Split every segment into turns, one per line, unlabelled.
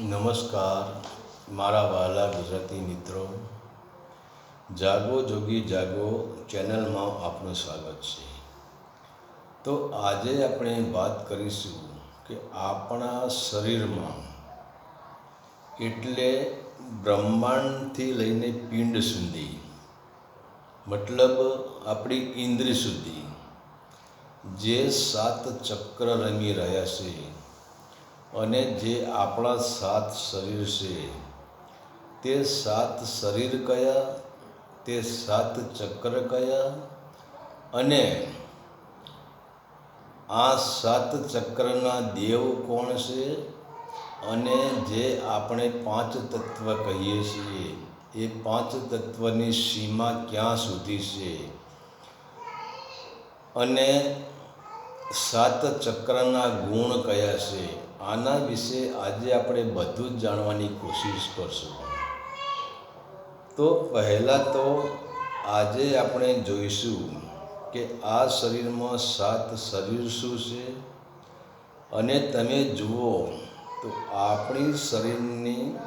નમસ્કાર, મારા વહાલા ગુજરાતી મિત્રો. જાગો, જોગી, જાગો, ચેનલમાં આપનું સ્વાગત છે. તો આજે આપણે વાત કરીશું કે આપણા શરીરમાં એટલે બ્રહ્માંડથી લઈને પિંડ સુધી, મતલબ આપણી ઇન્દ્રિય સુધી, જે સાત ચક્ર રમી રહ્યા છે અને જે આપણા સાત શરીર છે, તે સાત શરીર કયા, તે સાત ચક્ર કયા અને આ સાત ચક્રના દેવ કોણ છે અને જે આપણે પાંચ તત્વ કહીએ છીએ, એ પાંચ તત્વની સીમા ક્યાં સુધી છે? અને સાત ચક્રના ગુણ કયા છે? આના વિશે આજે આપણે બધું જ જાણવાની કોશિશ કરશું. તો પહેલાં તો આજે આપણે જોઈશું કે આ શરીરમાં સાત શરીર શું છે? અને તમે જુઓ તો આપણી શરીરની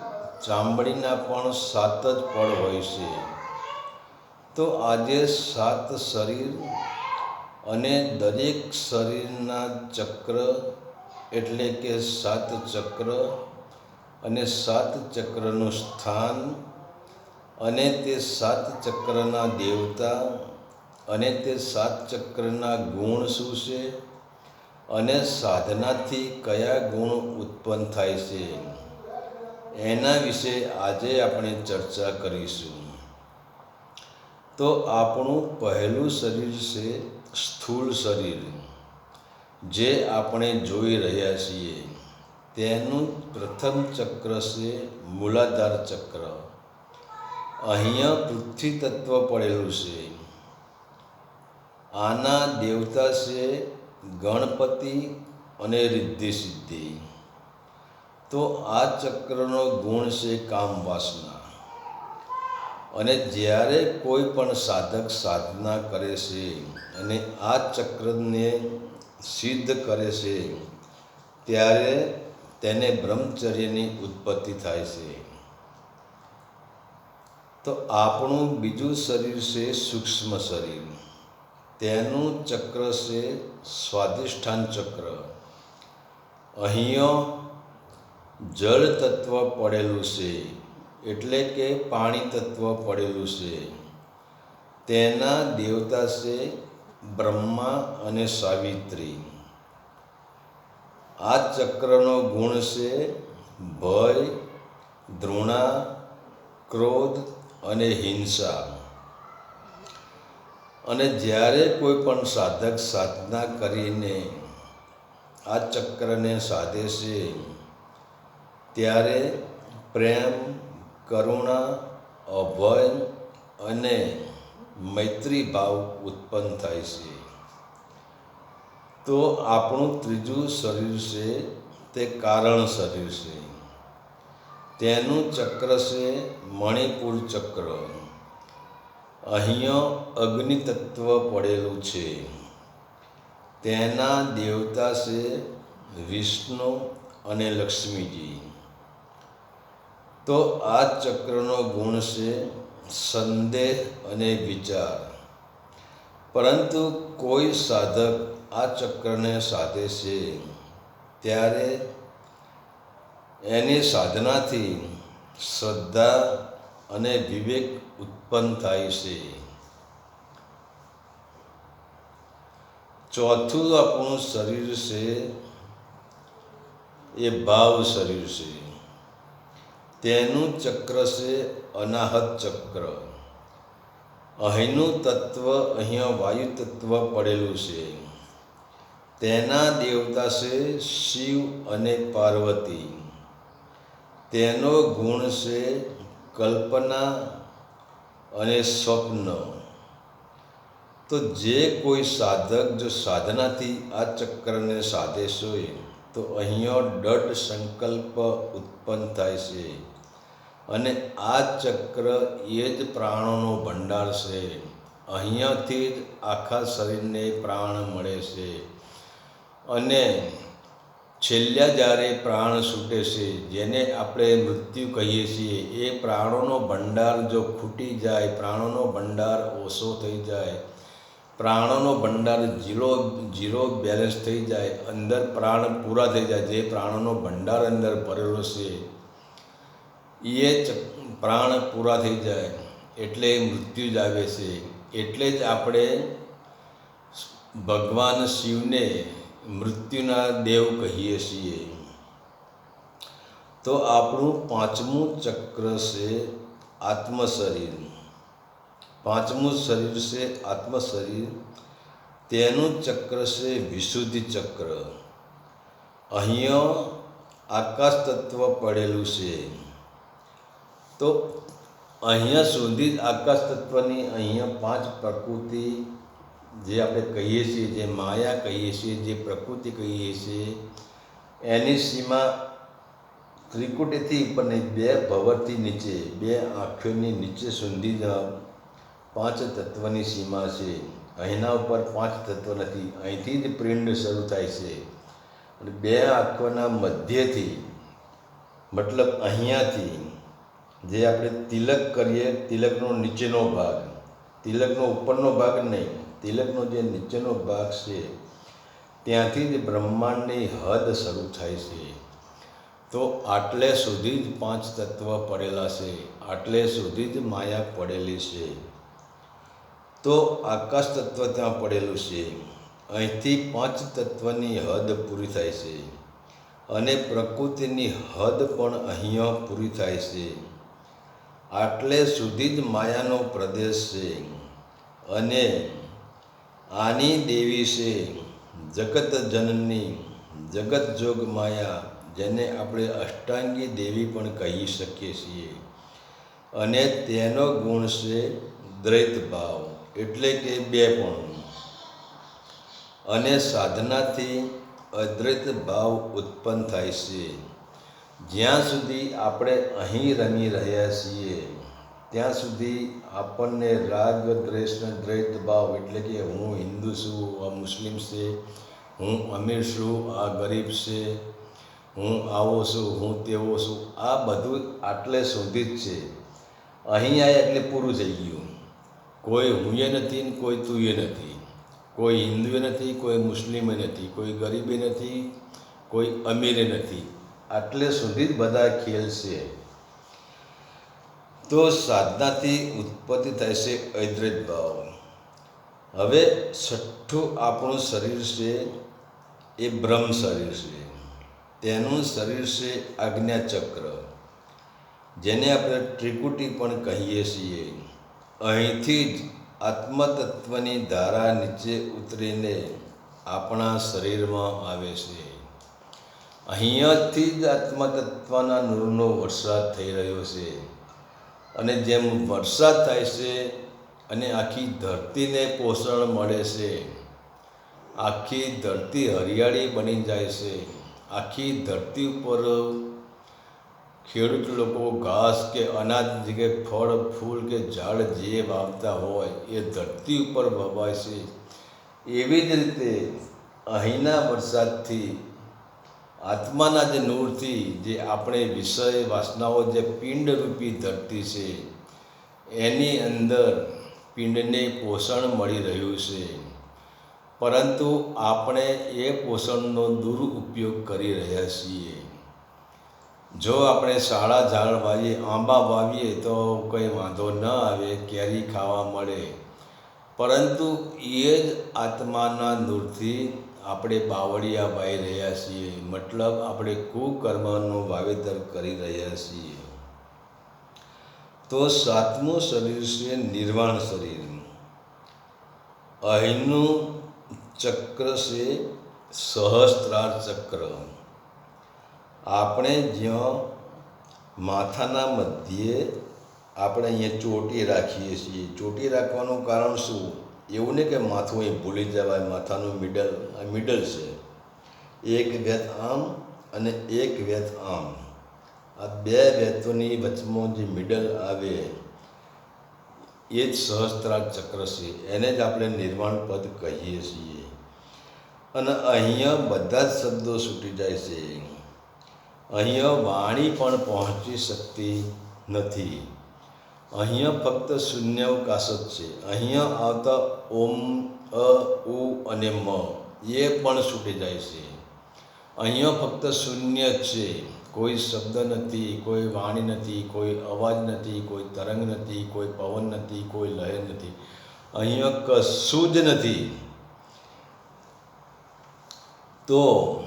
ચામડીના પણ સાત જ પળ હોય છે. તો આજે સાત શરીર અને દરેક શરીરના ચક્ર એટલે કે સાત ચક્ર અને સાત ચક્રનું સ્થાન અને તે સાત ચક્રના દેવતા અને તે સાત ચક્રના ગુણ શું છે? અને સાધનાથી કયા ગુણ ઉત્પન્ન થાય છે? એના વિશે આજે આપણે ચર્ચા કરીશું. તો આપણું પહેલું શરીર છે સ્થૂળ શરીર. જે આપણે જોઈ રહ્યા છીએ, તેનું પ્રથમ ચક્ર છે મૂલાધાર ચક્ર. અહીંયા પૃથ્વી તત્વ પડેલું છે. આના દેવતા છે ગણપતિ અને રિદ્ધિ સિદ્ધિ તો આ ચક્રનો ગુણ છે કામ વાસના. અને જ્યારે કોઈ પણ સાધક સાધના કરે છે, અને આ ચક્રને સિદ્ધ કરે છે, ત્યારે તેને બ્રહ્મચર્યની ઉત્પત્તિ થાય છે. તો આપણું બીજું શરીર છે સૂક્ષ્મ શરીર. તેનું ચક્ર છે સ્વાધિષ્ઠાન ચક્ર. અહીંયા જળ તત્વ પડેલું છે, એટલે કે પાણી તત્વ પડેલું છે. તેના દેવતા છે બ્રહ્મા અને સાવિત્રી. આ ચક્રનો ગુણ છે ભય દ્રોણા ક્રોધ અને હિંસા. અને જ્યારે કોઈ પણ સાધક સાધના કરીને આ ચક્રને સાધે છે, ત્યારે પ્રેમ, કરુણા, અભય અને મૈત્રી ભાવ ઉત્પન્ન થાય છે. તો આપણું ત્રીજું શરીર છે, તે કારણ શરીર છે. તેનું ચક્ર છે મણિપુર ચક્ર. અહીંયા અગ્નિ તત્વ પડેલું છે. તેના દેવતા છે વિષ્ણુ અને લક્ષ્મીજી. તો આ ચક્રનો ગુણ છે સંદેહ અને વિચાર. પરંતુ કોઈ સાધક આ ચક્રને સાધે છે, ત્યારે એની સાધનાથી શ્રદ્ધા અને વિવેક ઉત્પન્ન થાય છે. ચોથું આપણું શરીર છે, એ ભાવ શરીર છે. તેનું ચક્ર છે અનાહત ચક્ર અહીંનું તત્વ અહીંયા વાયુ તત્વ પડેલું છે. તેના દેવતા છે શિવ અને પાર્વતી. તેનો ગુણ છે કલ્પના અને સ્વપ્ન. તો જે કોઈ સાધક જો સાધનાથી આ ચક્રને સાધે છે, તો અહીંયા દઢ સંકલ્પ ઉત્પન્ન થાય છે. અને આ ચક્ર એ જ પ્રાણોનો ભંડાર છે. અહીંયાથી જ આખા શરીરને પ્રાણ મળે છે. અને છેલ્લા જ્યારે પ્રાણ છૂટે છે, જેને આપણે મૃત્યુ કહીએ છીએ, એ પ્રાણોનો ભંડાર જો ખૂટી જાય, પ્રાણોનો ભંડાર ઓછો થઈ જાય, પ્રાણોનો ભંડાર જીરો જીરો બેલેન્સ થઈ જાય, અંદર પ્રાણ પૂરા થઈ જાય, જે પ્રાણોનો ભંડાર અંદર ભરેલો છે એ જ પ્રાણ પૂરા થઈ જાય, એટલે મૃત્યુ જ આવે છે. એટલે જ આપણે ભગવાન શિવને મૃત્યુના દેવ કહીએ છીએ. તો આપણું પાંચમું ચક્ર છે આત્મ શરીર પાંચમું શરીર છે આત્મ શરીર તેનું ચક્ર છે વિશુદ્ધિ ચક્ર. અહીંયા આકાશ તત્વ પડેલું છે. તો અહીંયા સુધી જ આકાશ તત્વની અહીંયા પાંચ પ્રકૃતિ જે આપણે કહીએ છીએ, જે માયા કહીએ છીએ, જે પ્રકૃતિ કહીએ છીએ, એની સીમા ત્રિકુટીથી ઉપરની બે ભવરથી નીચે, બે આંખોની નીચે સુધી જ પાંચ તત્વની સીમા છે. અહીંના ઉપર પાંચ તત્વ નથી, અહીંથી જ પ્રિન્ટ શરૂ થાય છે. અને બે આંખોના મધ્યથી, મતલબ અહીંયાથી જે આપણે તિલક કરીએ, તિલકનો નીચેનો ભાગ. તિલકનો ઉપરનો ભાગ નહીં, તિલકનો જે નીચેનો ભાગ છે, ત્યાંથી જ બ્રહ્માંડની હદ શરૂ થાય છે. તો આટલે સુધી જ પાંચ તત્વ પડેલા છે, આટલે સુધી જ માયા પડેલી છે. તો આકાશ તત્વ ત્યાં પડેલું છે. અહીંથી પાંચ તત્વની હદ પૂરી થાય છે. અને પ્રકૃતિની હદ પણ અહીંયા પૂરી થાય છે. આટલે સુધી જ માયાનો પ્રદેશ છે. અને આની દેવી છે જગત જનની જગત જોગ માયા, જેને આપણે અષ્ટાંગી દેવી પણ કહી શકીએ છીએ. અને તેનો ગુણ છે દ્વૈત ભાવ, એટલે કે બે પણ અને સાધનાથી અદ્વૈત ભાવ ઉત્પન્ન થાય છે. જ્યાં સુધી આપણે અહીં રમી રહ્યા છીએ, ત્યાં સુધી આપણને રાગ, દ્વેષ ને દ્વૈત ભાવ એટલે કે હું હિન્દુ છું, આ મુસ્લિમ છે, હું અમીર છું, આ ગરીબ છે, હું આવો છું, હું તેવો છું, આ બધું આટલે સુધી જ છે. અહીં આવ્યા એટલે પૂરું થઈ ગયું. કોઈ હું એ નથી ને કોઈ તું નથી. કોઈ હિન્દુએ નથી, કોઈ મુસ્લિમે નથી, કોઈ ગરીબે નથી, કોઈ અમીરે નથી. આટલે સુધી જ બધા ખેલ છે. તો સાધનાથી ઉત્પત્તિ થાય છે ઐદ્રૈત ભાવ. હવે છઠ્ઠું આપણું શરીર છે એ બ્રહ્મ શરીર છે. તેનું શરીર છે આજ્ઞાચક્ર. જેને આપણે ત્રિકુટી પણ કહીએ છીએ. અહીંથી જ આત્મતત્વની ધારા નીચે ઉતરીને આપણા શરીરમાં આવે છે. અહીંયાથી જ આત્મતત્વના નૂરનો વરસાદ થઈ રહ્યો છે. અને જેમ વરસાદ થાય છે અને આખી ધરતીને પોષણ મળે છે, આખી ધરતી હરિયાળી બની જાય છે. આખી ધરતી ઉપર ખેડૂત લોકો ઘાસ કે અનાજ કે ફળ, ફૂલ કે ઝાડ જે વાવતા હોય એ ધરતી ઉપર વવાય છે. એવી જ રીતે અહીંના વરસાદથી આત્માના જે નૂરથી જે આપણે વિષય વાસનાઓ જે પિંડરૂપી ધરતી છે, એની અંદર પિંડને પોષણ મળી રહ્યું છે. પરંતુ આપણે એ પોષણનો દુરુપયોગ કરી રહ્યા છીએ. જો આપણે શાળા ઝાડ વાવીએ આંબા વાવીએ તો કંઈ વાંધો ન આવે, કેરી ખાવા મળે. પરંતુ એ જ આત્માના નૂરથી આપણે બાવળિયા વાવી રહ્યા છીએ. મતલબ આપણે કુકર્મનું વાવેતર કરી રહ્યા છીએ. તો સાતમું શરીર છે નિર્વાણ શરીર. અહીંનું ચક્ર છે સહસ્ત્રાર ચક્ર. આપણે જ્યાં માથાના મધ્યે આપણે અહીંયા ચોટી રાખીએ છીએ. ચોટી રાખવાનું કારણ શું? એવું નહીં કે માથું અહીં ભૂલી જવાય, માથાનું મિડલ આ મિડલ છે. એક વેત આમ અને એક વેત આમ. આ બે વેતોની વચમાં જે મિડલ આવે, એ જ સહસ્ત્રાર ચક્ર છે. એને જ આપણે નિર્વાણ પદ કહીએ છીએ. અને અહીંયા બધા જ શબ્દો છૂટી જાય છે. અહીંયા વાણી પણ પહોંચી શકતી નથી. અહીંયા ફક્ત શૂન્યાવકાશ જ છે. અહીંયા આવતા ઓમ, અ, ઉ અને મ, એ પણ છૂટી જાય છે. અહીંયા ફક્ત શૂન્ય છે. કોઈ શબ્દ નથી, કોઈ વાણી નથી, કોઈ અવાજ નથી, કોઈ તરંગ નથી, કોઈ પવન નથી, કોઈ લહેર નથી. અહીંયા કશું જ નથી. તો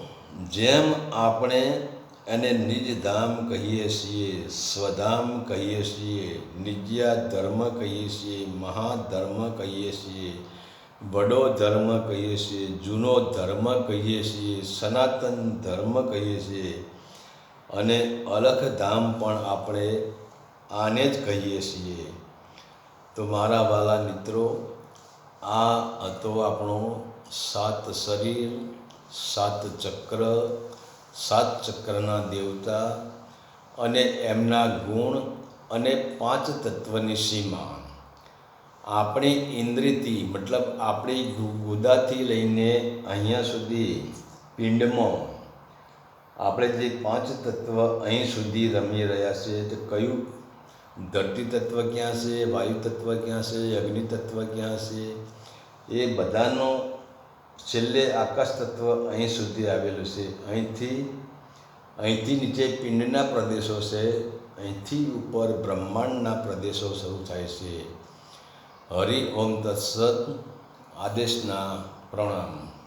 જેમ આપણે એને નિજધામ કહીએ છીએ, સ્વધામ કહીએ છીએ, નિજ્યા ધર્મ કહીએ છીએ, મહાધર્મ કહીએ છીએ, વડો ધર્મ કહીએ છીએ, જૂનો ધર્મ કહીએ છીએ, સનાતન ધર્મ કહીએ છીએ અને અલખ ધામ પણ આપણે આને જ કહીએ છીએ. તો મારા વાલા મિત્રો, આ હતો આપણો સાત શરીર, સાત ચક્ર સાત ચક્રના દેવતા અને એમના ગુણ અને પાંચ તત્વની સીમા. આપણી ઇન્દ્રિયથી મતલબ આપણી ગુદાથી લઈને અહીંયા સુધી પિંડમાં આપણે જે પાંચ તત્વ અહીં સુધી રમી રહ્યા છે, તો કયું? ધરતી તત્વ ક્યાં છે, વાયુ તત્વ ક્યાં છે, અગ્નિ તત્વ ક્યાં છે? એ બધાનો છેલ્લે આકાશ તત્વ અહીં સુધી આવેલું છે. અહીંથી અહીંથી નીચે પિંડના પ્રદેશો છે. અહીંથી ઉપર બ્રહ્માંડના પ્રદેશો શરૂ થાય છે. હરિ ઓમ તત્સત આદેશના પ્રણામ.